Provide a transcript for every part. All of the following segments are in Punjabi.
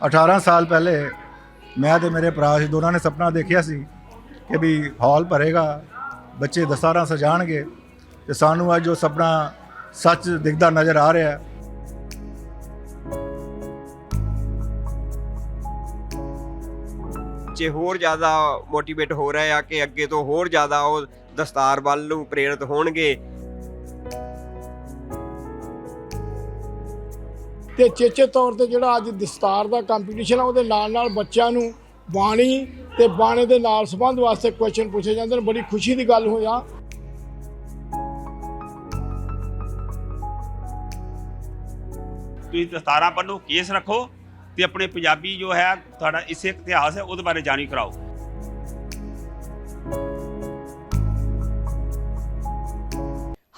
18 ਸਾਲ ਪਹਿਲੇ ਮੈਂ ਤੇ ਮੇਰੇ ਭਰਾ ਸੀ ਦੋਨਾਂ ਨੇ ਸੁਪਨਾ ਦੇਖਿਆ ਸੀ ਕਿ ਵੀ ਹਾਲ ਭਰੇਗਾ, ਬੱਚੇ ਦਸਤਾਰਾਂ ਸਜਾਣਗੇ ਤੇ ਸਾਨੂੰ ਅੱਜ ਉਹ ਸੁਪਨਾ ਸੱਚ ਦਿਖਦਾ ਨਜ਼ਰ ਆ ਰਿਹਾ ਹੈ। ਬੱਚੇ ਹੋਰ ਜ਼ਿਆਦਾ ਮੋਟੀਵੇਟ ਹੋ ਰਹੇ ਆ ਕਿ ਅੱਗੇ ਤੋਂ ਹੋਰ ਜ਼ਿਆਦਾ ਉਹ ਦਸਤਾਰ ਵੱਲ ਨੂੰ ਪ੍ਰੇਰਿਤ ਹੋਣਗੇ ਤੇ ਚੇਚੇ ਤੌਰ ਤੇ ਜਿਹੜਾ ਅੱਜ ਦਸਤਾਰ ਦਾ ਕੰਪੀਟੀਸ਼ਨ ਆ, ਉਹਦੇ ਨਾਲ ਨਾਲ ਬੱਚਿਆਂ ਨੂੰ ਬਾਣੀ ਤੇ ਬਾਣੇ ਦੇ ਨਾਲ ਸੰਬੰਧ ਵਾਸਤੇ ਕੁਐਸਚਨ ਪੁੱਛੇ ਜਾਂਦੇ ਨੇ। ਬੜੀ ਖੁਸ਼ੀ ਦੀ ਗੱਲ ਹੋਇਆ ਤੁਸੀਂ ਦਸਤਾਰਾਂ ਪੜ੍ਹੋ, ਕੇਸ ਰੱਖੋ ਤੇ ਆਪਣੇ ਪੰਜਾਬੀ ਜੋ ਹੈ, ਤੁਹਾਡਾ ਇਸੇ ਇਤਿਹਾਸ ਹੈ, ਉਹਦੇ ਬਾਰੇ ਜਾਣੀ ਕਰਾਓ।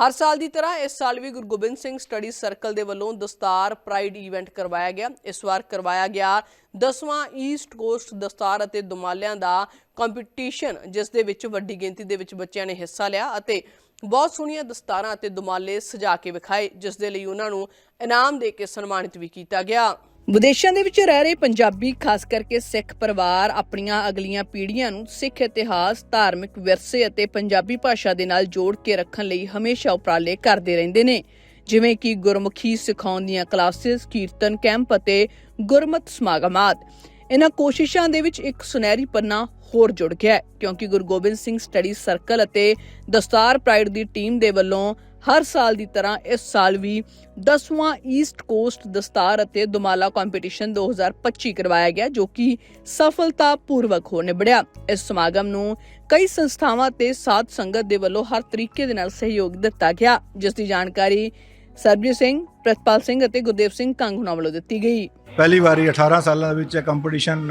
ਹਰ ਸਾਲ ਦੀ ਤਰ੍ਹਾਂ ਇਸ ਸਾਲ ਵੀ ਗੁਰੂ ਗੋਬਿੰਦ ਸਿੰਘ ਸਟੱਡੀ ਸਰਕਲ ਦੇ ਵੱਲੋਂ ਦਸਤਾਰ ਪ੍ਰਾਈਡ ਇਵੈਂਟ ਕਰਵਾਇਆ ਗਿਆ। ਇਸ ਵਾਰ ਕਰਵਾਇਆ ਗਿਆ 10ਵਾਂ ਈਸਟ ਕੋਸਟ ਦਸਤਾਰ ਅਤੇ ਦੁਮਾਲਿਆਂ ਦਾ ਕੰਪੀਟੀਸ਼ਨ, ਜਿਸ ਦੇ ਵਿੱਚ ਵੱਡੀ ਗਿਣਤੀ ਦੇ ਵਿੱਚ ਬੱਚਿਆਂ ਨੇ ਹਿੱਸਾ ਲਿਆ ਅਤੇ ਬਹੁਤ ਸੋਹਣੀਆਂ ਦਸਤਾਰਾਂ ਅਤੇ ਦੁਮਾਲੇ ਸਜਾ ਕੇ ਵਿਖਾਏ, ਜਿਸ ਦੇ ਲਈ ਉਹਨਾਂ ਨੂੰ ਇਨਾਮ ਦੇ ਕੇ ਸਨਮਾਨਿਤ ਵੀ ਕੀਤਾ ਗਿਆ। ਵਿਦੇਸ਼ਾਂ ਦੇ ਵਿੱਚ ਰਹਿ ਰਹੇ ਪੰਜਾਬੀ, ਖਾਸ ਕਰਕੇ ਸਿੱਖ ਪਰਿਵਾਰ, ਆਪਣੀਆਂ ਅਗਲੀਆਂ ਪੀੜ੍ਹੀਆਂ ਨੂੰ ਸਿੱਖ ਇਤਿਹਾਸ, ਧਾਰਮਿਕ ਵਿਰਸੇ ਅਤੇ ਪੰਜਾਬੀ ਭਾਸ਼ਾ ਦੇ ਨਾਲ ਜੋੜ ਕੇ ਰੱਖਣ ਲਈ ਹਮੇਸ਼ਾ ਉਪਰਾਲੇ ਕਰਦੇ ਰਹਿੰਦੇ ਨੇ। ਜਿਵੇਂ ਕਿ ਗੁਰਮੁਖੀ ਸਿਖਾਉਣ ਦੀਆਂ ਕਲਾਸਿਸ, ਕੀਰਤਨ ਕੈਂਪ ਅਤੇ ਗੁਰਮਤ ਸਮਾਗਮਾਤ। ਇਹਨਾਂ ਕੋਸ਼ਿਸ਼ਾਂ ਦੇ ਵਿੱਚ ਇੱਕ ਸੁਨਹਿਰੀ ਪੰਨਾ ਹੋਰ ਜੁੜ ਗਿਆ ਕਿਉਂਕਿ ਗੁਰੂ ਗੋਬਿੰਦ ਸਿੰਘ ਸਟੱਡੀ ਸਰਕਲ ਅਤੇ ਦਸਤਾਰ ਪ੍ਰਾਈਡ ਦੀ ਟੀਮ ਦੇ ਵੱਲੋਂ ਹਰ ਸਾਲ ਦੀ ਤਰ੍ਹਾਂ ਇਸ ਸਾਲ ਵੀ 10ਵਾਂ ਈਸਟ ਕੋਸਟ ਦਸਤਾਰ ਅਤੇ ਦੁਮਾਲਾ ਕੰਪੀਟੀਸ਼ਨ 2025 ਕਰਵਾਇਆ ਗਿਆ, ਜੋ ਕਿ ਸਫਲਤਾਪੂਰਵਕ ਹੋ ਨਿਬੜਿਆ। ਇਸ ਸਮਾਗਮ ਨੂੰ ਕਈ ਸੰਸਥਾਵਾਂ ਤੇ ਸਾਧ ਸੰਗਤ ਦੇ ਵੱਲੋਂ ਹਰ ਤਰੀਕੇ ਦੇ ਨਾਲ ਸਹਿਯੋਗ ਦਿੱਤਾ ਗਿਆ, ਜਿਸ ਦੀ ਜਾਣਕਾਰੀ ਸਰਬਜੀਤ ਸਿੰਘ, ਪ੍ਰਤਪਾਲ ਸਿੰਘ ਅਤੇ ਗੁਰਦੇਵ ਸਿੰਘ ਕਾਂਗੂਣਾ ਵੱਲੋਂ ਦਿੱਤੀ ਗਈ। ਪਹਿਲੀ ਵਾਰੀ 18 ਸਾਲਾਂ ਵਿੱਚ ਕੰਪੀਟੀਸ਼ਨ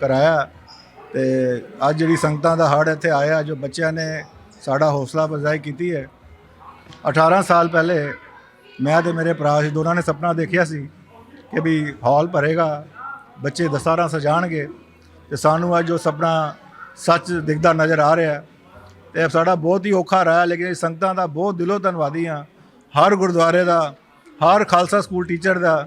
ਕਰਾਇਆ ਤੇ ਅੱਜ ਜਿਹੜੀ ਸੰਗਤਾਂ ਦਾ ਹੜ ਇੱਥੇ ਆਇਆ, ਜੋ ਬੱਚਿਆਂ ਨੇ ਸਾਡਾ ਹੌਸਲਾ ਅਫਜ਼ਾਈ ਕੀਤੀ ਹੈ 18 ਸਾਲ ਪਹਿਲੇ ਮੈਂ ਤੇ ਮੇਰੇ ਭਰਾ ਸੀ, ਦੋਨਾਂ ਨੇ ਸੁਪਨਾ ਦੇਖਿਆ ਸੀ ਕਿ ਵੀ ਹਾਲ ਭਰੇਗਾ, ਬੱਚੇ ਦਸਤਾਰਾਂ ਸਜਾਣਗੇ ਤੇ ਸਾਨੂੰ ਅੱਜ ਉਹ ਸੁਪਨਾ ਸੱਚ ਦਿਖਦਾ ਨਜ਼ਰ ਆ ਰਿਹਾ। ਹੈ ਤੇ ਸਾਡਾ ਬਹੁਤ ਹੀ ਔਖਾ ਰਿਹਾ, ਲੇਕਿਨ ਇਸ ਸੰਗਤਾਂ ਦਾ ਬਹੁਤ ਦਿਲੋਂ ਧੰਨਵਾਦੀ ਹਾਂ। ਹਰ ਗੁਰਦੁਆਰੇ ਦਾ, ਹਰ ਖਾਲਸਾ ਸਕੂਲ ਟੀਚਰ ਦਾ,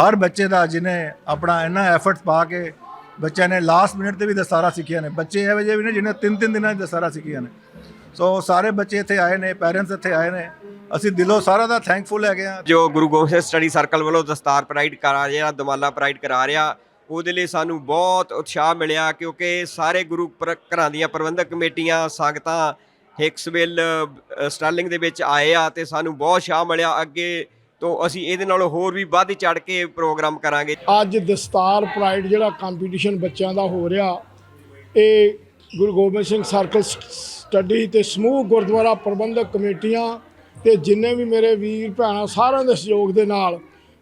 ਹਰ ਬੱਚੇ ਦਾ ਜਿਨੇ ਆਪਣਾ ਇੰਨਾ ਐਫਰਟਸ ਪਾ ਕੇ ਬੱਚਿਆਂ ਨੇ ਲਾਸਟ ਮਿੰਟ ਤੇ ਵੀ ਦਸਤਾਰਾ ਸਿੱਖਿਆ ਨੇ। ਬੱਚੇ ਇਹੋ ਜਿਹੇ ਵੀ ਨੇ ਜਿਹਨੇ ਤਿੰਨ ਤਿੰਨ ਦਿਨਾਂ 'ਚ ਦਸਤਾਰਾ ਸਿੱਖਿਆ ਨੇ। ਸੋ ਸਾਰੇ ਬੱਚੇ ਇੱਥੇ ਆਏ ਨੇ ਪੈਰੈਂਟਸ ਇੱਥੇ ਆਏ ਨੇ। ਅਸੀਂ ਦਿਲੋਂ ਸਾਰਾ ਦਾ ਥੈਂਕਫੁਲ ਹੈਗੇ ਆ ਜੋ ਗੁਰੂ ਗੋਬਿੰਦ ਸਿੰਘ ਸਟੱਡੀ ਸਰਕਲ ਵੱਲੋਂ ਦਸਤਾਰ ਪ੍ਰਾਈਡ ਕਰਾ ਰਿਹਾ ਦਮਾਲਾ ਪ੍ਰਾਈਡ ਕਰਾ ਰਿਹਾ ਉਹਦੇ ਲਈ ਸਾਨੂੰ ਬਹੁਤ ਉਤਸ਼ਾਹ ਮਿਲਿਆ ਕਿਉਂਕਿ ਸਾਰੇ ਗੁਰੂ ਪਰ- ਘਰਾਂ ਦੀਆਂ ਪ੍ਰਬੰਧਕ ਕਮੇਟੀਆਂ ਸੰਗਤਾਂ ਹਿਕਸਵਿਲ ਸਟਾਰਲਿੰਗ ਦੇ ਵਿੱਚ ਆਏ ਆ ਤੇ ਸਾਨੂੰ ਬਹੁਤ ਉਤਸ਼ਾਹ ਮਿਲਿਆ। ਅੱਗੇ ਤੋਂ ਅਸੀਂ ਇਹਦੇ ਨਾਲੋਂ ਹੋਰ ਵੀ ਵੱਧ ਚੜ ਕੇ ਪ੍ਰੋਗਰਾਮ ਕਰਾਂਗੇ। ਅੱਜ ਦਸਤਾਰ ਪ੍ਰਾਈਡ ਜਿਹੜਾ ਕੰਪੀਟੀਸ਼ਨ ਬੱਚਿਆਂ ਦਾ ਹੋ ਰਿਹਾ ਇਹ ਗੁਰੂ ਗੋਬਿੰਦ ਸਿੰਘ ਸਰਕਲ ਸ- ਸਟੱਡੀ ਤੇ ਸਮੂਹ ਗੁਰਦੁਆਰਾ ਪ੍ਰਬੰਧਕ ਕਮੇਟੀਆਂ ਤੇ ਜਿੰਨੇ ਵੀ ਮੇਰੇ ਵੀਰ ਭੈਣਾਂ ਸਾਰਿਆਂ ਦੇ ਸਹਿਯੋਗ ਦੇ ਨਾਲ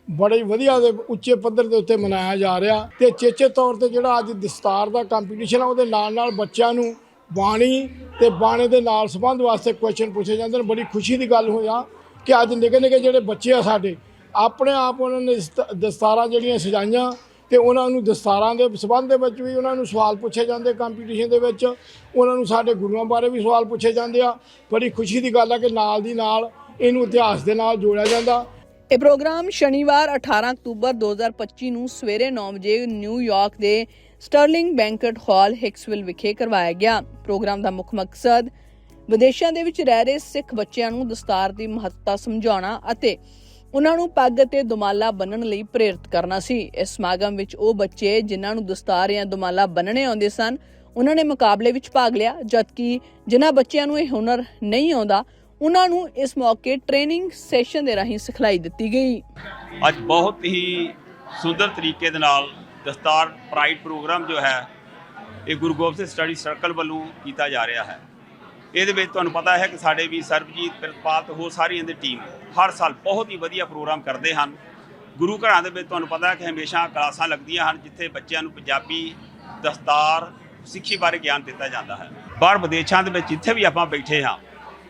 ਬੜੇ ਵਧੀਆ ਦੇ ਉੱਚੇ ਪੱਧਰ ਦੇ ਉੱਤੇ ਮਨਾਇਆ ਜਾ ਰਿਹਾ ਤੇ ਚੇਚੇ ਤੌਰ ਤੇ ਜਿਹੜਾ ਅੱਜ ਦਸਤਾਰ ਦਾ ਕੰਪੀਟੀਸ਼ਨ ਆ, ਉਹਦੇ ਨਾਲ ਨਾਲ ਬੱਚਿਆਂ ਨੂੰ ਬਾਣੀ ਤੇ ਬਾਣੇ ਦੇ ਨਾਲ ਸੰਬੰਧ ਵਾਸਤੇ ਕੁਐਸਚਨ ਪੁੱਛੇ ਜਾਂਦੇ ਨੇ। ਬੜੀ ਖੁਸ਼ੀ ਦੀ ਗੱਲ ਹੋਇਆ ਕਿ ਅੱਜ ਨਿੱਕੇ ਨਿੱਕੇ ਜਿਹੜੇ ਬੱਚੇ ਆ ਸਾਡੇ, ਆਪਣੇ ਆਪ ਉਹਨਾਂ ਨੇ ਦਸਤ- ਦਸਤਾਰਾਂ ਜਿਹੜੀਆਂ ਸਜਾਈਆਂ ਤੇ ਉਹਨਾਂ ਨੂੰ ਦਸਤਾਰਾਂ ਦੇ ਸਬੰਧ ਦੇ ਵਿੱਚ ਵੀ ਉਹਨਾਂ ਨੂੰ ਸਵਾਲ ਪੁੱਛੇ ਜਾਂਦੇ ਕੰਪੀਟੀਸ਼ਨ ਦੇ ਵਿੱਚ। ਉਹਨਾਂ ਨੂੰ ਸਾਡੇ ਗੁਰੂਆਂ ਬਾਰੇ ਵੀ ਸਵਾਲ ਪੁੱਛੇ ਜਾਂਦੇ ਆ। ਬੜੀ ਖੁਸ਼ੀ ਦੀ ਗੱਲ ਆ ਕਿ ਨਾਲ ਦੀ ਨਾਲ ਇਹਨੂੰ ਇਤਿਹਾਸ ਦੇ ਨਾਲ ਜੋੜਿਆ ਜਾਂਦਾ। ਇਹ ਪ੍ਰੋਗਰਾਮ ਸ਼ਨੀਵਾਰ 18 ਅਕਤੂਬਰ 2025 ਨੂੰ ਸਵੇਰੇ 9 ਵਜੇ ਨਿਊਯਾਰਕ ਦੇ ਸਟਰਲਿੰਗ ਬੈਂਕਟ ਹਾਲ ਹਿਕਸਵਿਲ ਵਿਖੇ ਕਰਵਾਇਆ ਗਿਆ। ਪ੍ਰੋਗਰਾਮ ਦਾ ਮੁੱਖ ਮਕਸਦ ਵਿਦੇਸ਼ਾਂ ਦੇ ਵਿੱਚ ਰਹਿ ਰਹੇ ਸਿੱਖ ਬੱਚਿਆਂ ਨੂੰ ਦਸਤਾਰ ਦੀ ਮਹੱਤਤਾ ਸਮਝਾਉਣਾ ਅਤੇ ਉਹਨਾਂ ਨੂੰ ਪੱਗ ਅਤੇ ਦੁਮਾਲਾ ਬੰਨਣ ਲਈ ਪ੍ਰੇਰਿਤ ਕਰਨਾ ਸੀ। ਇਸ ਸਮਾਗਮ ਵਿੱਚ ਉਹ ਬੱਚੇ ਜਿਨ੍ਹਾਂ ਨੂੰ ਦਸਤਾਰ ਜਾਂ ਦੁਮਾਲਾ ਬੰਨਣੇ ਆਉਂਦੇ ਸਨ, ਉਹਨਾਂ ਨੇ ਮੁਕਾਬਲੇ ਵਿੱਚ ਭਾਗ ਲਿਆ, ਜਦਕਿ ਜਿਨ੍ਹਾਂ ਬੱਚਿਆਂ ਨੂੰ ਇਹ ਹੁਨਰ ਨਹੀਂ ਆਉਂਦਾ, ਉਹਨਾਂ ਨੂੰ ਇਸ ਮੌਕੇ ਟ੍ਰੇਨਿੰਗ ਸੈਸ਼ਨ ਦੇ ਰਾਹੀਂ ਸਿਖਲਾਈ ਦਿੱਤੀ ਗਈ। ਅੱਜ ਬਹੁਤ ਹੀ ਸੁੰਦਰ ਤਰੀਕੇ ਦੇ ਨਾਲ ਦਸਤਾਰ ਪ੍ਰਾਈਡ ਪ੍ਰੋਗਰਾਮ ਜੋ ਹੈ, ਇਹ ਗੁਰੂ ਗੋਬਿੰਦ ਸਿੰਘ ਸਟੱਡੀ ਸਰਕਲ ਵੱਲੋਂ ਕੀਤਾ ਜਾ ਰਿਹਾ ਹੈ। ਇਹਦੇ ਵਿੱਚ ਤੁਹਾਨੂੰ ਪਤਾ ਹੈ ਕਿ ਸਾਡੇ ਵੀ ਸਰਬਜੀਤ, ਪ੍ਰਿਤਪਾਲ ਤੇ ਹੋਰ ਸਾਰੀਆਂ ਇਹਦੀ ਟੀਮ ਹਰ ਸਾਲ ਬਹੁਤ ਹੀ ਵਧੀਆ ਪ੍ਰੋਗਰਾਮ ਕਰਦੇ ਹਨ। ਗੁਰੂ ਘਰਾਂ ਦੇ ਵਿੱਚ ਤੁਹਾਨੂੰ ਪਤਾ ਕਿ ਹਮੇਸ਼ਾ ਕਲਾਸਾਂ ਲੱਗਦੀਆਂ ਹਨ, ਜਿੱਥੇ ਬੱਚਿਆਂ ਨੂੰ ਪੰਜਾਬੀ, ਦਸਤਾਰ, ਸਿੱਖੀ ਬਾਰੇ ਗਿਆਨ ਦਿੱਤਾ ਜਾਂਦਾ ਹੈ। ਬਾਹਰ ਵਿਦੇਸ਼ਾਂ ਦੇ ਵਿੱਚ ਜਿੱਥੇ ਵੀ ਆਪਾਂ ਬੈਠੇ ਹਾਂ,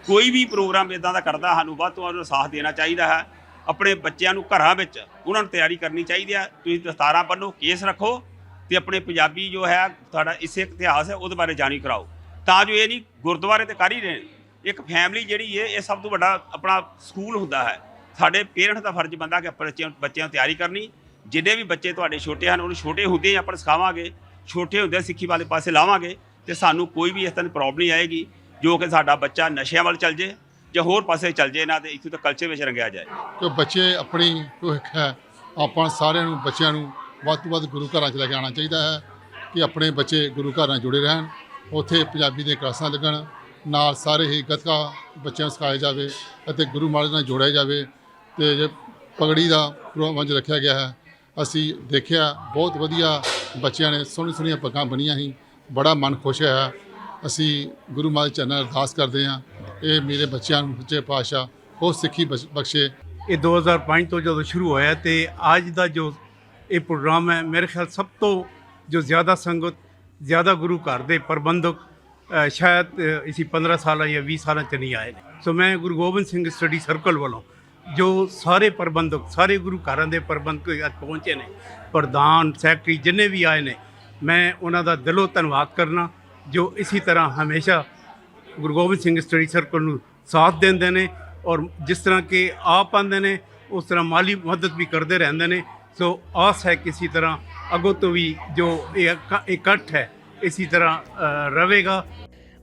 ਕੋਈ ਵੀ ਪ੍ਰੋਗਰਾਮ ਇਦਾਂ ਦਾ ਕਰਦਾ, ਸਾਨੂੰ ਵੱਧ ਤੋਂ ਵੱਧ ਸਾਥ ਦੇਣਾ ਚਾਹੀਦਾ ਹੈ। ਆਪਣੇ ਬੱਚਿਆਂ ਨੂੰ ਘਰਾਂ ਵਿੱਚ ਉਹਨਾਂ ਨੂੰ ਤਿਆਰੀ ਕਰਨੀ ਚਾਹੀਦੀ ਹੈ। ਤੁਸੀਂ ਦਸਤਾਰਾਂ ਬੰਨੋ, ਕੇਸ ਰੱਖੋ ਤੇ ਆਪਣੇ ਪੰਜਾਬੀ ਜੋ ਹੈ, ਤੁਹਾਡਾ ਇਸੇ ਇਤਿਹਾਸ ਹੈ, ਉਹਦੇ ਬਾਰੇ ਜਾਣੀ ਕਰਾਓ। ਤਾਂ ਜੋ ਇਹ ਨਹੀਂ ਗੁਰਦੁਆਰੇ ਤੇ ਕਰ ਹੀ ਰਹੇ। ਇੱਕ ਫੈਮਿਲੀ ਜਿਹੜੀ ਹੈ ਇਹ ਸਭ ਤੋਂ ਵੱਡਾ ਆਪਣਾ ਸਕੂਲ ਹੁੰਦਾ ਹੈ। ਸਾਡੇ ਪੇਰੈਂਟਸ ਦਾ ਫਰਜ਼ ਬੰਦਾ ਕਿ ਆਪਣੇ ਬੱਚਿਆਂ ਬੱਚਿਆਂ ਨੂੰ ਤਿਆਰੀ ਕਰਨੀ। ਜਿੰਨੇ ਵੀ ਬੱਚੇ ਤੁਹਾਡੇ ਛੋਟੇ ਹਨ, ਉਹਨੂੰ ਛੋਟੇ ਹੁੰਦੇ ਆਪਾਂ ਸਿਖਾਵਾਂਗੇ। ਛੋਟੇ ਹੁੰਦੇ ਸਿੱਖੀ ਵਾਲੇ ਪਾਸੇ ਲਾਵਾਂਗੇ ਤੇ ਸਾਨੂੰ ਕੋਈ ਵੀ ਇਸ ਤਰ੍ਹਾਂ ਦੀ ਪ੍ਰੋਬਲਮ ਨਹੀਂ ਆਏਗੀ, ਜੋ ਕਿ ਸਾਡਾ ਬੱਚਾ ਨਸ਼ਿਆਂ ਵੱਲ ਚੱਲ ਜੇ ਜਾਂ ਹੋਰ ਪਾਸੇ ਚੱਲ ਜੇ ਨਾ ਤੇ ਇੱਥੋਂ ਤੱਕ ਕਲਚਰ ਵਿੱਚ ਰੰਗਿਆ ਜਾਏ। ਕਿ ਬੱਚੇ ਆਪਣੀ ਭਵਿੱਖ ਹੈ, ਆਪਾਂ ਸਾਰਿਆਂ ਨੂੰ, ਬੱਚਿਆਂ ਨੂੰ ਵੱਧ ਤੋਂ ਵੱਧ ਗੁਰੂ ਘਰਾਂ 'ਚ ਲੈ ਕੇ ਆਉਣਾ ਚਾਹੀਦਾ ਹੈ ਕਿ ਆਪਣੇ ਬੱਚੇ ਗੁਰੂ ਘਰਾਂ ਨਾਲ ਜੁੜੇ ਰਹਿਣ, ਉੱਥੇ ਪੰਜਾਬੀ ਦੀਆਂ ਕਲਾਸਾਂ ਲੱਗਣ ਨਾਲ ਸਾਰੇ ਹੀ ਗੱਤਕਾ ਬੱਚਿਆਂ ਨੂੰ ਸਿਖਾਇਆ ਜਾਵੇ ਅਤੇ ਗੁਰੂ ਮਹਾਰਾਜ ਨਾਲ ਜੋੜਿਆ ਜਾਵੇ ਤੇ ਜੇ ਪਗੜੀ ਦਾ ਪ੍ਰੋਗਰਾਮ ਰੱਖਿਆ ਗਿਆ ਹੈ, ਅਸੀਂ ਦੇਖਿਆ ਬਹੁਤ ਵਧੀਆ ਬੱਚਿਆਂ ਨੇ ਸੋਹਣੀ ਸੋਹਣੀਆਂ ਪੱਗਾਂ ਬਣੀਆਂ ਸੀ, ਬੜਾ ਮਨ ਖੁਸ਼ ਹੋਇਆ। ਅਸੀਂ ਗੁਰੂ ਮਹਾਰਾਜ ਚਰਨਾਂ ਅਰਦਾਸ ਕਰਦੇ ਹਾਂ, ਇਹ ਮੇਰੇ ਬੱਚਿਆਂ ਨੂੰ ਸੱਚੇ ਪਾਤਸ਼ਾਹ ਬਹੁਤ ਸਿੱਖੀ ਬਖਸ਼- ਬਖਸ਼ੇ। ਇਹ 2005 ਤੋਂ ਜਦੋਂ ਸ਼ੁਰੂ ਹੋਇਆ ਤੇ ਅੱਜ ਦਾ ਜੋ ਇਹ ਪ੍ਰੋਗਰਾਮ ਹੈ, ਮੇਰੇ ਖਿਆਲ ਸਭ ਤੋਂ ਜੋ ਜ਼ਿਆਦਾ ਸੰਗਤ, ਜ਼ਿਆਦਾ ਗੁਰੂ ਘਰ ਦੇ ਪ੍ਰਬੰਧਕ ਸ਼ਾਇਦ ਅ, ਇਸੀ 15 ਸਾਲਾਂ ਜਾਂ 20 ਸਾਲਾਂ ਚ ਨਹੀਂ ਆਏ ਨੇ। ਸੋ ਮੈਂ ਗੁਰੂ ਗੋਬਿੰਦ ਸਿੰਘ ਸਟੱਡੀ ਸਰਕਲ ਵੱਲੋਂ ਜੋ ਸਾਰੇ ਪ੍ਰਬੰਧਕ ਸਾਰੇ ਗੁਰੂ ਘਰਾਂ ਦੇ ਪ੍ਰਬੰਧਕ ਅੱਜ ਪਹੁੰਚੇ ਨੇ ਪ੍ਰਧਾਨ ਸੈਕਟਰੀ ਜਿੰਨੇ ਵੀ ਆਏ ਨੇ ਮੈਂ ਉਹਨਾਂ ਦਾ ਦਿਲੋਂ ਧੰਨਵਾਦ ਕਰਨਾ ਜੋ ਇਸੇ ਤਰ੍ਹਾਂ ਹਮੇਸ਼ਾ ਗੁਰੂ ਗੋਬਿੰਦ ਸਿੰਘ ਸਟੱਡੀ ਸਰਕਲ ਨੂੰ ਸਾਥ ਦਿੰਦੇ ਨੇ ਔਰ ਜਿਸ ਤਰ੍ਹਾਂ ਕਿ ਆਪ ਆਉਂਦੇ ਨੇ ਉਸ ਤਰ੍ਹਾਂ ਮਾਲੀ ਮਦਦ ਵੀ ਕਰਦੇ ਰਹਿੰਦੇ ਨੇ। ਸੋ ਆਸ ਹੈ ਕਿਸੇ ਤਰ੍ਹਾਂ ਅੱਗੋਂ ਤੋਂ ਵੀ ਜੋ ਇਹ ਇਕੱਠ ਹੈ ਇਸੇ ਤਰ੍ਹਾਂ ਰਹੇਗਾ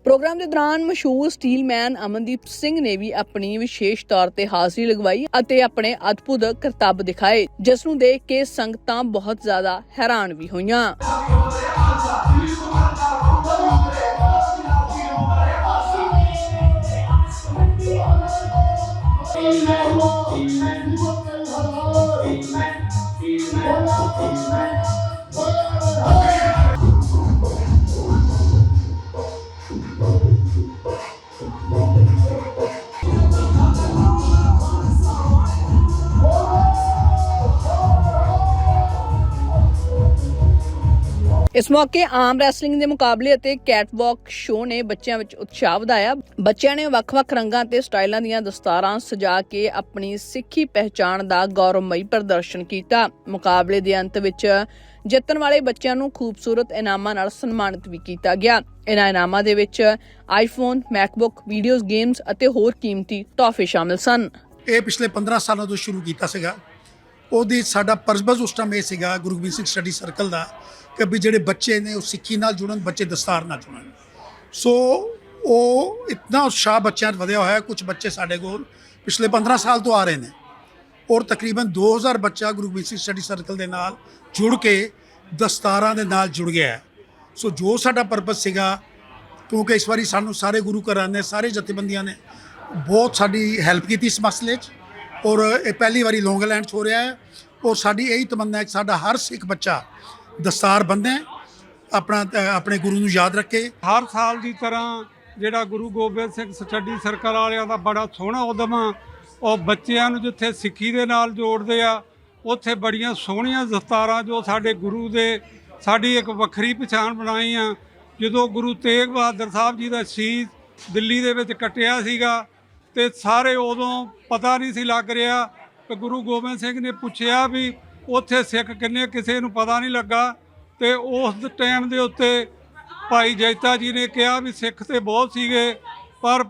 ਪ੍ਰੋਗਰਾਮ ਦੇ ਦੌਰਾਨ ਮਸ਼ਹੂਰ ਸਟੀਲਮੈਨ ਅਮਨਦੀਪ ਸਿੰਘ ਨੇ ਵੀ ਆਪਣੀ ਵਿਸ਼ੇਸ਼ ਤੌਰ ਤੇ ਹਾਜ਼ਰੀ ਲਗਵਾਈ ਅਤੇ ਆਪਣੇ ਅਦਭੁਤ ਕਰਤੱਵ ਦਿਖਾਏ ਜਿਸ ਨੂੰ ਦੇਖ ਕੇ ਸੰਗਤਾਂ ਬਹੁਤ ਜ਼ਿਆਦਾ ਹੈਰਾਨ ਵੀ ਹੋਈਆਂ। ਇਸ ਮੌਕੇ ਆਮ ਰੈਸਲਿੰਗ ਦੇ ਮੁਕਾਬਲੇ ਅਤੇ ਕੈਟਵਾਕ ਸ਼ੋਅ ਨੇ ਬੱਚਿਆਂ ਵਿੱਚ ਉਤਸ਼ਾਹ ਵਧਾਇਆ। ਬੱਚਿਆਂ ਨੇ ਵੱਖ-ਵੱਖ ਰੰਗਾਂ ਤੇ ਸਟਾਈਲਾਂ ਦੀਆਂ ਦਸਤਾਰਾਂ ਸਜਾ ਕੇ ਆਪਣੀ ਸਿੱਖੀ ਪਹਿਚਾਣ ਦਾ ਗੌਰਵਮਈ ਪ੍ਰਦਰਸ਼ਨ ਕੀਤਾ। ਮੁਕਾਬਲੇ ਦੇ ਅੰਤ ਵਿੱਚ ਜਿੱਤਣ ਵਾਲੇ ਬੱਚਿਆਂ ਨੂੰ ਖੂਬਸੂਰਤ ਇਨਾਮਾਂ ਨਾਲ ਸਨਮਾਨਿਤ ਵੀ ਕੀਤਾ ਗਿਆ। ਇਨ੍ਹਾਂ ਇਨਾਮਾਂ ਦੇ ਵਿੱਚ ਆਈਫੋਨ ਮੈਕਬੁੱਕ ਵੀਡੀਓਜ਼ ਗੇਮਸ ਅਤੇ ਹੋਰ ਕੀਮਤੀ ਤੋਹਫੇ ਸ਼ਾਮਿਲ ਸਨ। ਇਹ ਪਿਛਲੇ 15 ਸਾਲਾਂ ਤੋਂ ਸ਼ੁਰੂ ਕੀਤਾ ਸੀਗਾ। ਉਹਦੀ ਸਾਡਾ ਪਰਪਸ ਉਸ ਟਾਈਮ ਇਹ ਸੀਗਾ ਗੁਰੂ ਗੋਬਿੰਦ ਸਿੰਘ ਸਟੱਡੀ ਸਰਕਲ ਦਾ। ਕਿ ਵੀ ਜਿਹੜੇ ਬੱਚੇ ਨੇ ਉਹ ਸਿੱਖੀ ਨਾਲ ਜੁੜਨ, ਬੱਚੇ ਦਸਤਾਰ ਨਾਲ ਜੁੜਨ। ਸੋ ਉਹ ਇਤਨਾ ਉਤਸ਼ਾਹ ਬੱਚਿਆਂ 'ਚ ਵਧਿਆ ਹੋਇਆ ਕੁਝ ਬੱਚੇ ਸਾਡੇ ਕੋਲ ਪਿਛਲੇ 15 ਸਾਲ ਤੋਂ ਆ ਰਹੇ ਨੇ। ਔਰ ਤਕਰੀਬਨ 2000 ਬੱਚਾ ਗੁਰੂ ਗੋਬਿੰਦ ਸਿੰਘ ਸਟੱਡੀ ਸਰਕਲ ਦੇ ਨਾਲ ਜੁੜ ਕੇ ਦਸਤਾਰਾਂ ਦੇ ਨਾਲ ਜੁੜ ਗਿਆ ਹੈ। ਸੋ ਜੋ ਸਾਡਾ ਪਰਪਸ ਸੀਗਾ, ਕਿਉਂਕਿ ਇਸ ਵਾਰੀ ਸਾਨੂੰ ਸਾਰੇ ਗੁਰੂ ਘਰਾਂ ਨੇ, ਸਾਰੇ ਜਥੇਬੰਦੀਆਂ ਨੇ ਬਹੁਤ ਸਾਡੀ ਹੈਲਪ ਕੀਤੀ ਇਸ ਮਸਲੇ 'ਚ। ਔਰ ਇਹ ਪਹਿਲੀ ਵਾਰੀ ਲੌਂਗਲੈਂਡ 'ਚ ਹੋ ਰਿਹਾ ਹੈ। ਔਰ ਸਾਡੀ ਇਹੀ ਤਮੰਨਾ ਹੈ ਕਿ ਸਾਡਾ ਹਰ ਸਿੱਖ ਬੱਚਾ ਦਸਤਾਰ ਬੰਦੇ ਆਪਣਾ ਆਪਣੇ ਗੁਰੂ ਨੂੰ ਯਾਦ ਰੱਖੇ। ਹਰ ਸਾਲ ਦੀ ਤਰ੍ਹਾਂ ਜਿਹੜਾ ਗੁਰੂ ਗੋਬਿੰਦ ਸਿੰਘ ਸਟੱਡੀ ਸਰਕਲ ਵਾਲਿਆਂ ਦਾ ਬੜਾ ਸੋਹਣਾ ਉਦਮ ਆ, ਉਹ ਬੱਚਿਆਂ ਨੂੰ ਜਿੱਥੇ ਸਿੱਖੀ ਦੇ ਨਾਲ ਜੋੜਦੇ ਆ, ਉੱਥੇ ਬੜੀਆਂ ਸੋਹਣੀਆਂ ਦਸਤਾਰਾਂ ਜੋ ਸਾਡੇ ਗੁਰੂ ਦੇ ਸਾਡੀ ਇੱਕ ਵੱਖਰੀ ਪਛਾਣ ਬਣਾਈ ਆ। ਜਦੋਂ ਗੁਰੂ ਤੇਗ ਬਹਾਦਰ ਸਾਹਿਬ ਜੀ ਦਾ ਸ਼ਹੀਦ ਦਿੱਲੀ ਦੇ ਵਿੱਚ ਕੱਟਿਆ ਸੀਗਾ, ਤੇ ਸਾਰੇ ਉਦੋਂ ਪਤਾ ਨਹੀਂ ਸੀ ਲੱਗ ਰਿਹਾ ਕਿ ਗੁਰੂ ਗੋਬਿੰਦ ਸਿੰਘ ਨੇ ਪੁੱਛਿਆ ਵੀ ਉੱਥੇ ਸਿੱਖ ਕਿੰਨੇ, ਕਿਸੇ ਨੂੰ ਪਤਾ ਨਹੀਂ ਲੱਗਾ ਤੇ ਉਸ ਟਾਈਮ ਦੇ ਉੱਤੇ ਭਾਈ ਜੈਤਾ ਜੀ ਨੇ ਕਿਹਾ ਵੀ ਸਿੱਖ ਤੇ ਬਹੁਤ ਸੀਗੇ, ਪਰ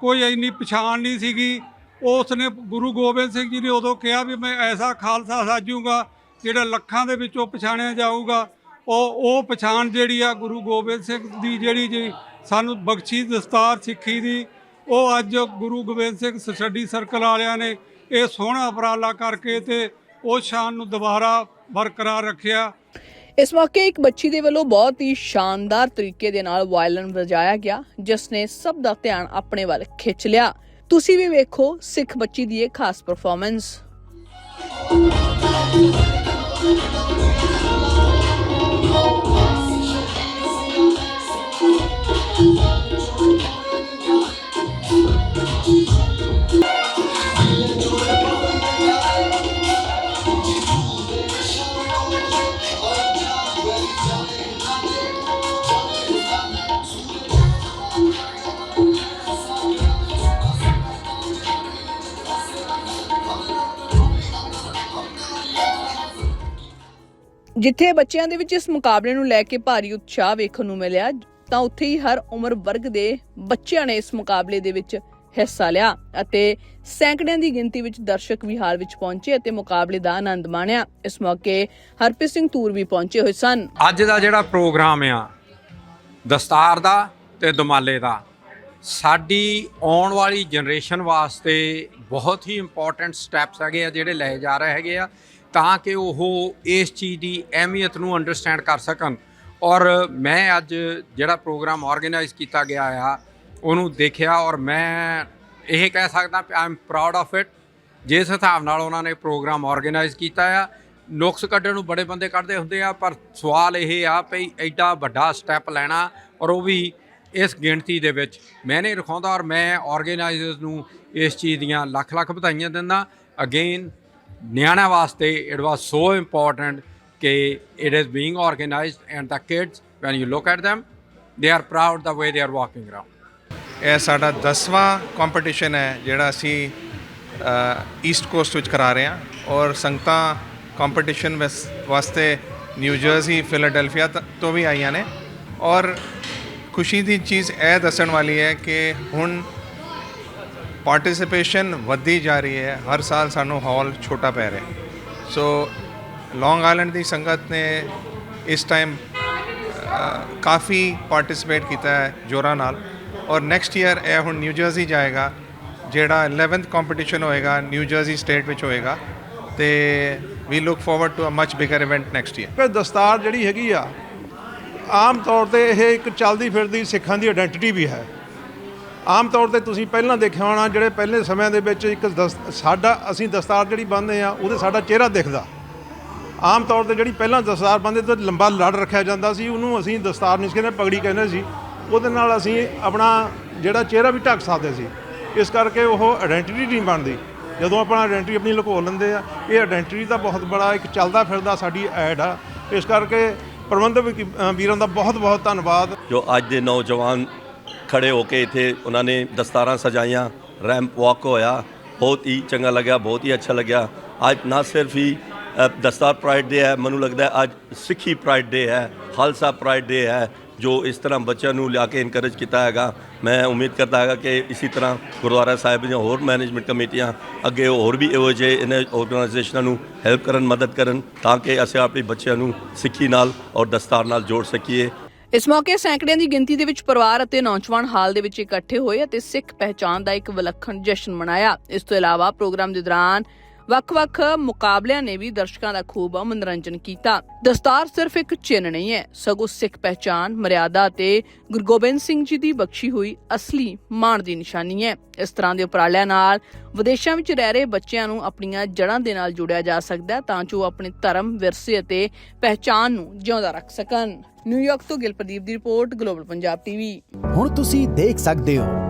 ਕੋਈ ਇੰਨੀ ਪਛਾਣ ਨਹੀਂ ਸੀਗੀ। ਉਸ ਨੇ ਗੁਰੂ ਗੋਬਿੰਦ ਸਿੰਘ ਜੀ ਨੇ ਉਦੋਂ ਕਿਹਾ ਵੀ ਮੈਂ ਐਸਾ ਖਾਲਸਾ ਸਾਜੂਗਾ, ਜਿਹੜਾ ਲੱਖਾਂ ਦੇ ਵਿੱਚੋਂ ਪਛਾਣਿਆ ਜਾਊਗਾ। ਉਹ ਉਹ ਪਛਾਣ ਜਿਹੜੀ ਆ ਗੁਰੂ ਗੋਬਿੰਦ ਸਿੰਘ ਦੀ ਜਿਹੜੀ ਜੀ ਸਾਨੂੰ ਬਖਸ਼ੀ ਦਸਤਾਰ ਸਿੱਖੀ ਦੀ, ਉਹ ਅੱਜ ਗੁਰੂ ਗੋਬਿੰਦ ਸਿੰਘ ਸਟੱਡੀ ਸਰਕਲ ਵਾਲਿਆਂ ਨੇ ਇਹ ਸੋਹਣਾ ਉਪਰਾਲਾ ਕਰਕੇ ਤੇ ਉਹ ਸ਼ਾਨ ਨੂੰ ਦੁਬਾਰਾ ਬਰਕਰਾਰ ਰੱਖਿਆ। ਇਸ ਮੌਕੇ ਇੱਕ ਬੱਚੀ ਦੇ ਵੱਲੋਂ ਬਹੁਤ ਹੀ ਸ਼ਾਨਦਾਰ ਤਰੀਕੇ ਦੇ ਨਾਲ ਵਾਇਲਨ ਵਜਾਇਆ ਗਿਆ, ਜਿਸ ਨੇ ਸਭ ਦਾ ਧਿਆਨ ਆਪਣੇ ਵੱਲ ਖਿੱਚ ਲਿਆ। ਤੁਸੀਂ ਵੀ ਵੇਖੋ ਸਿੱਖ ਬੱਚੀ ਦੀ ਇਹ ਖਾਸ ਪਰਫਾਰਮੈਂਸ ਜਿੱਥੇ ਬੱਚਿਆਂ ਦੇ ਵਿੱਚ ਇਸ ਮੁਕਾਬਲੇ ਨੂੰ ਲੈ ਕੇ ਭਾਰੀ ਉਤਸ਼ਾਹ ਵੇਖਣ ਨੂੰ ਮਿਲਿਆ, ਤਾਂ ਉੱਥੇ ਹੀ ਹਰ ਉਮਰ ਵਰਗ ਦੇ ਬੱਚਿਆਂ ਨੇ ਇਸ ਮੁਕਾਬਲੇ ਦੇ ਵਿੱਚ ਹਿੱਸਾ ਲਿਆ ਅਤੇ ਸੈਂਕੜਿਆਂ ਦੀ ਗਿਣਤੀ ਵਿੱਚ ਦਰਸ਼ਕ ਵੀ ਹਾਲ ਵਿੱਚ ਪਹੁੰਚੇ ਅਤੇ ਮੁਕਾਬਲੇ ਦਾ ਆਨੰਦ ਮਾਣਿਆ। ਇਸ ਮੌਕੇ ਹਰਪ੍ਰੀਤ ਸਿੰਘ ਤੂਰ ਵੀ ਪਹੁੰਚੇ ਹੋਏ ਸਨ। ਅੱਜ ਦਾ ਜਿਹੜਾ ਪ੍ਰੋਗਰਾਮ ਆ, ਦਸਤਾਰ ਦਾ ਤੇ ਦੁਮਾਲੇ ਦਾ, ਸਾਡੀ ਆਉਣ ਵਾਲੀ ਜਨਰੇਸ਼ਨ ਵਾਸਤੇ ਬਹੁਤ ਹੀ ਇੰਪੋਰਟੈਂਟ ਸਟੈਪਸ ਹੈਗੇ ਆ ਜਿਹੜੇ ਲਏ ਜਾ ਰਹੇ ਹੈਗੇ ਆ। ਤਾਂ ਕਿ ਉਹ ਇਸ ਚੀਜ਼ ਦੀ ਅਹਿਮੀਅਤ ਨੂੰ ਅੰਡਰਸਟੈਂਡ ਕਰ ਸਕਣ। ਔਰ ਮੈਂ ਅੱਜ ਜਿਹੜਾ ਪ੍ਰੋਗਰਾਮ ਆਰਗੇਨਾਈਜ਼ ਕੀਤਾ ਗਿਆ ਆ, ਉਹਨੂੰ ਦੇਖਿਆ ਔਰ ਮੈਂ ਇਹ ਕਹਿ ਸਕਦਾ I am proud of it ਜਿਸ ਹਿਸਾਬ ਨਾਲ ਉਹਨਾਂ ਨੇ ਪ੍ਰੋਗਰਾਮ ਆਰਗੇਨਾਈਜ਼ ਕੀਤਾ ਆ, ਨੁਕਸ ਕੱਢਣ ਨੂੰ ਬੜੇ ਬੰਦੇ ਕੱਢਦੇ ਹੁੰਦੇ ਆ, ਪਰ ਸਵਾਲ ਇਹ ਆ ਭਈ ਐਡਾ ਵੱਡਾ ਸਟੈਪ ਲੈਣਾ ਔਰ ਉਹ ਵੀ ਇਸ ਗਿਣਤੀ ਦੇ ਵਿੱਚ। ਮੈਂ ਨਹੀਂ ਰਖਾਉਂਦਾ ਔਰ ਮੈਂ ਆਰਗੇਨਾਈਜ਼ਰਸ ਨੂੰ ਇਸ ਚੀਜ਼ ਦੀਆਂ ਲੱਖ ਲੱਖ ਵਧਾਈਆਂ ਦਿੰਦਾ। ਅਗੇਨ ਨਿਆਣਿਆਂ ਵਾਸਤੇ ਇਟ ਵਾਸ ਸੋ ਇੰਪੋਰਟੈਂਟ ਕਿ it is being organised and the kids when you look at them they are proud the way they are walking around ਇਹ ਸਾਡਾ 10ਵਾਂ ਕੰਪੀਟੀਸ਼ਨ ਹੈ ਜਿਹੜਾ ਅਸੀਂ ਈਸਟ ਕੋਸਟ ਵਿੱਚ ਕਰਾ ਰਹੇ ਹਾਂ ਔਰ ਸੰਗਤਾਂ ਕੰਪੀਟੀਸ਼ਨ ਵਾਸਤੇ ਨਿਊ ਜਰਸੀ ਫਿਲਾਡੈਲਫੀਆ ਤ- ਤੋਂ ਵੀ ਆਈਆਂ ਨੇ ਔਰ ਖੁਸ਼ੀ ਦੀ ਚੀਜ਼ ਇਹ ਦੱਸਣ ਵਾਲੀ ਹੈ ਕਿ ਹੁਣ ਪਾਰਟਿਸਿਪੇਸ਼ਨ ਵੱਧਦੀ ਜਾ ਰਹੀ ਹੈ, ਹਰ ਸਾਲ ਸਾਨੂੰ ਹਾਲ ਛੋਟਾ ਪੈ ਰਿਹਾ ਸੋ ਲੌਂਗ ਆਈਲੈਂਡ ਦੀ ਸੰਗਤ ਨੇ ਇਸ ਟਾਈਮ ਕਾਫੀ ਪਾਰਟਿਸਿਪੇਟ ਕੀਤਾ ਹੈ ਜੋਰਾਂ ਨਾਲ। ਔਰ ਨੈਕਸਟ ਈਅਰ ਇਹ ਹੁਣ ਨਿਊ ਜਰਸੀ ਜਾਏਗਾ, ਜਿਹੜਾ 11th ਕੰਪੀਟੀਸ਼ਨ ਹੋਏਗਾ ਨਿਊ ਜਰਸੀ ਸਟੇਟ ਵਿੱਚ ਹੋਏਗਾ। ਤੇ we look forward to a much bigger event next year ਪਰ ਦਸਤਾਰ ਜਿਹੜੀ ਹੈਗੀ ਆ, ਆਮ ਤੌਰ ਤੇ ਇਹ ਇੱਕ ਚੱਲਦੀ ਫਿਰਦੀ ਸਿੱਖਾਂ ਦੀ ਆਇਡੈਂਟੀਟੀ ਵੀ ਹੈ। ਆਮ ਤੌਰ ਤੇ ਤੁਸੀਂ ਪਹਿਲਾਂ ਦੇਖਿਆ ਹੋਣਾ, ਜਿਹੜੇ ਪਹਿਲੇ ਸਮਿਆਂ ਦੇ ਵਿੱਚ ਇੱਕ ਦਸ- ਸਾਡਾ, ਅਸੀਂ ਦਸਤਾਰ ਜਿਹੜੀ ਬੰਨ੍ਹਦੇ ਆ ਉਹਦੇ ਸਾਡਾ ਚਿਹਰਾ ਦਿਖਦਾ। ਆਮ ਤੌਰ ਤੇ ਜਿਹੜੀ ਪਹਿਲਾਂ ਦਸਤਾਰ ਬੰਨ੍ਹਦੇ ਤੇ ਲੰਬਾ ਲੜ ਰੱਖਿਆ ਜਾਂਦਾ ਸੀ, ਉਹਨੂੰ ਅਸੀਂ ਦਸਤਾਰ ਨਹੀਂ ਕਹਿੰਦੇ ਪਗੜੀ ਕਹਿੰਦੇ ਸੀ। ਉਹਦੇ ਨਾਲ ਅਸੀਂ ਆਪਣਾ ਜਿਹੜਾ ਚਿਹਰਾ ਵੀ ਢੱਕ ਸਕਦੇ ਸੀ। ਇਸ ਕਰਕੇ ਉਹ ਆਇਡੈਂਟੀਟੀ ਨਹੀਂ ਬਣਦੀ। ਜਦੋਂ ਆਪਣਾ ਆਇਡੈਂਟੀਟੀ ਆਪਣੀ ਲੁਕੋ ਲੈਂਦੇ ਆ, ਇਹ ਆਇਡੈਂਟੀਟੀ ਦਾ ਬਹੁਤ ਬੜਾ ਇੱਕ ਚੱਲਦਾ ਫਿਰਦਾ ਸਾਡੀ ਐਡ ਆ। ਇਸ ਕਰਕੇ ਪ੍ਰਬੰਧਕ ਵੀਰਾਂ ਦਾ ਬਹੁਤ ਬਹੁਤ ਧੰਨਵਾਦ। ਜੋ ਅੱਜ ਦੇ ਨੌਜਵਾਨ ਖੜੇ ਹੋ ਕੇ ਇੱਥੇ ਉਹਨਾਂ ਨੇ ਦਸਤਾਰਾਂ ਸਜਾਈਆਂ ਰੈਂਪ ਵਾਕ ਹੋਇਆ, ਬਹੁਤ ਹੀ ਚੰਗਾ ਲੱਗਿਆ, ਬਹੁਤ ਹੀ ਅੱਛਾ ਲੱਗਿਆ। ਅੱਜ ਨਾ ਸਿਰਫ ਹੀ ਦਸਤਾਰ ਪ੍ਰਾਈਡ ਡੇ ਹੈ, ਮੈਨੂੰ ਲੱਗਦਾ ਅੱਜ ਸਿੱਖੀ ਪ੍ਰਾਈਡ ਡੇ ਹੈ, ਖਾਲਸਾ ਪ੍ਰਾਈਡ ਡੇ ਹੈ, ਜੋ ਇਸ ਤਰ੍ਹਾਂ ਬੱਚਿਆਂ ਨੂੰ ਲਿਆ ਕੇ ਇਨਕਰੇਜ ਕੀਤਾ ਹੈਗਾ। ਮੈਂ ਉਮੀਦ ਕਰਦਾ ਹੈਗਾ ਕਿ ਇਸੇ ਤਰ੍ਹਾਂ ਗੁਰਦੁਆਰਾ ਸਾਹਿਬ ਦੀਆਂ ਹੋਰ ਮੈਨੇਜਮੈਂਟ ਕਮੇਟੀਆਂ ਅੱਗੇ ਹੋਰ ਵੀ ਇਹੋ ਜਿਹੇ ਇਹਨਾਂ ਆਰਗੇਨਾਈਜੇਸ਼ਨਾਂ ਨੂੰ ਹੈਲਪ ਕਰਨ, ਮਦਦ ਕਰਨ, ਤਾਂ ਕਿ ਅਸੀਂ ਆਪਣੇ ਬੱਚਿਆਂ ਨੂੰ ਸਿੱਖੀ ਨਾਲ ਔਰ ਦਸਤਾਰ ਨਾਲ ਜੋੜ ਸਕੀਏ। ਇਸ ਮੌਕੇ ਸੈਂਕੜਿਆਂ ਦੀ ਗਿਣਤੀ ਦੇ ਵਿੱਚ ਪਰਿਵਾਰ ਅਤੇ ਨੌਜਵਾਨ ਹਾਲ ਦੇ ਵਿੱਚ ਇਕੱਠੇ ਹੋਏ ਅਤੇ ਸਿੱਖ ਪਹਿਚਾਣ ਦਾ ਇੱਕ ਵਿਲੱਖਣ ਜਸ਼ਨ ਮਨਾਇਆ। ਇਸ ਤੋਂ ਇਲਾਵਾ ਪ੍ਰੋਗਰਾਮ ਦੇ ਦੌਰਾਨ ਵੱਖ-ਵੱਖ ਮੁਕਾਬਲਿਆਂ ਨੇ ਵੀ ਦਰਸ਼ਕਾਂ ਦਾ ਖੂਬ ਮਨੋਰੰਜਨ ਕੀਤਾ। ਦਸਤਾਰ ਸਿਰਫ ਇੱਕ ਚਿੰਨ ਨਹੀਂ ਹੈ, ਸਗੋਂ ਸਿੱਖ ਪਹਿਚਾਨ ਮਰਿਆਦਾ ਅਤੇ ਗੁਰੂ ਗੋਬਿੰਦ ਸਿੰਘ ਜੀ ਦੀ ਬਖਸ਼ੀ ਹੋਈ ਅਸਲੀ ਮਾਣ ਦੀ ਨਿਸ਼ਾਨੀ ਹੈ। ਇਸ ਤਰ੍ਹਾਂ ਦੇ ਉਪਰਾਲਿਆਂ ਨਾਲ ਵਿਦੇਸ਼ਾਂ ਵਿੱਚ ਰਹਿ ਰਹੇ ਬੱਚਿਆਂ ਨੂੰ ਆਪਣੀਆਂ ਜੜ੍ਹਾਂ ਦੇ ਨਾਲ ਜੋੜਿਆ ਜਾ ਸਕਦਾ ਹੈ, ਤਾਂ ਜੋ ਆਪਣੇ ਧਰਮ, ਵਿਰਸੇ ਅਤੇ ਪਹਿਚਾਨ ਨੂੰ ਜਿਉਂਦਾ ਰੱਖ ਸਕਣ। ਨਿਊਯਾਰਕ ਤੋਂ ਗਿਲਪ੍ਰਦੀਪ ਦੀ ਰਿਪੋਰਟ, ਗਲੋਬਲ ਪੰਜਾਬ ਟੀਵੀ। ਹੁਣ ਤੁਸੀਂ ਦੇਖ ਸਕਦੇ ਹੋ